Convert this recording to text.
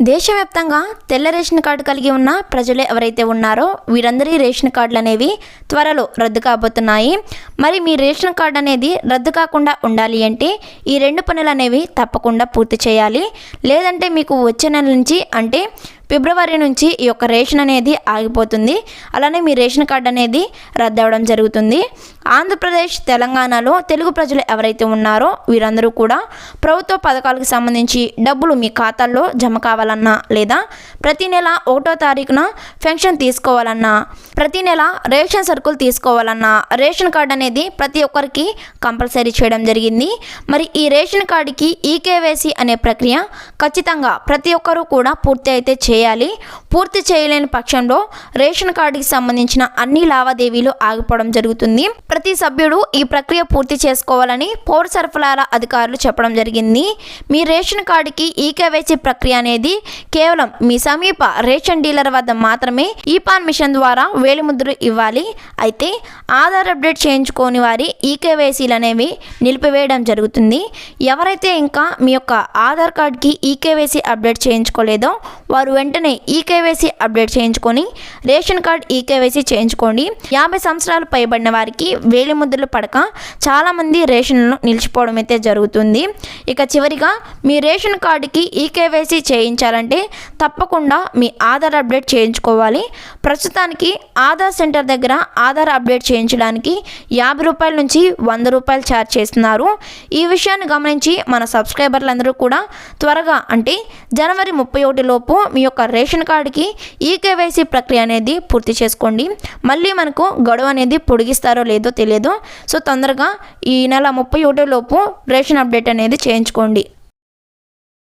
దేశవ్యాప్తంగా తెల్ల ration card కలిగి ఉన్న ప్రజలు ఎవరైతే ఉన్నారో వీరందరి రేషన్ కార్డులు అనేవి త్వరలో రద్దు కాబోతున్నాయి. మరి మీ రేషన్ కార్డు అనేది రద్దు కాకుండా ఉండాలి అంటే ఈ రెండు పనులు అనేవి తప్పకుండా పూర్తి చేయాలి. లేదంటే మీకు వచ్చే నెల నుంచి అంటే ఫిబ్రవరి నుంచి ఈ యొక్క రేషన్ అనేది ఆగిపోతుంది. అలానే మీ రేషన్ కార్డు అనేది రద్దు అవ్వడం జరుగుతుంది. ఆంధ్రప్రదేశ్ తెలంగాణలో తెలుగు ప్రజలు ఎవరైతే ఉన్నారో వీరందరూ కూడా ప్రభుత్వ పథకాలకు సంబంధించి డబ్బులు మీ ఖాతాల్లో జమ కావాలన్నా లేదా ప్రతి నెల ఒకటో తారీఖున పెన్షన్ తీసుకోవాలన్నా ప్రతి నెల రేషన్ సరుకులు తీసుకోవాలన్నా రేషన్ కార్డు అనేది ప్రతి ఒక్కరికి కంపల్సరీ చేయడం జరిగింది. మరి ఈ రేషన్ కార్డుకి ఈకేవైసీ అనే ప్రక్రియ ఖచ్చితంగా ప్రతి ఒక్కరూ కూడా పూర్తి అయితే చేయాలి. పూర్తి చేయలేని పక్షంలో రేషన్ కార్డుకి సంబంధించిన అన్ని లావాదేవీలు ఆగిపోవడం జరుగుతుంది. ప్రతి సభ్యుడు ఈ ప్రక్రియ పూర్తి చేసుకోవాలని పౌర సరఫరాల అధికారులు చెప్పడం జరిగింది. మీ రేషన్ కార్డుకి ఈ కేవైసీ ప్రక్రియ అనేది కేవలం మీ సమీప రేషన్ డీలర్ వద్ద మాత్రమే ఈ పాన్ మిషన్ ద్వారా వేలిముద్రలు ఇవ్వాలి. అయితే ఆధార్ అప్డేట్ చేయించుకోని వారి ఈ కేవైసీలు అనేవి నిలిపివేయడం జరుగుతుంది. ఎవరైతే ఇంకా మీ యొక్క ఆధార్ కార్డ్కి ఈకేవైసీ అప్డేట్ చేయించుకోలేదో వారు వెంటనే ఈకేవైసీ అప్డేట్ చేయించుకొని రేషన్ కార్డ్ ఈకేవైసీ చేయించుకోండి. యాభై సంవత్సరాలు పైబడిన వారికి వేలి ముద్దలు పడక చాలామంది రేషన్లను నిలిచిపోవడం అయితే జరుగుతుంది. ఇక చివరిగా మీ రేషన్ కార్డుకి ఈకేవైసీ చేయించాలంటే తప్పకుండా మీ ఆధార్ అప్డేట్ చేయించుకోవాలి. ప్రస్తుతానికి ఆధార్ సెంటర్ దగ్గర ఆధార్ అప్డేట్ చేయించడానికి యాభై రూపాయల నుంచి వంద రూపాయలు ఛార్జ్ చేస్తున్నారు. ఈ విషయాన్ని గమనించి మన సబ్స్క్రైబర్లందరూ కూడా త్వరగా అంటే జనవరి ముప్పై ఒకటి లోపు మీ యొక్క రేషన్ కార్డుకి ఈకేవైసీ ప్రక్రియ అనేది పూర్తి చేసుకోండి. మళ్ళీ మనకు గడువు అనేది పొడిగిస్తారో లేదో తెలియదు. సో తొందరగా ఈ నెల ముప్పై ఒకటో లోపు రేషన్ అప్డేట్ అనేది చేయించుకోండి.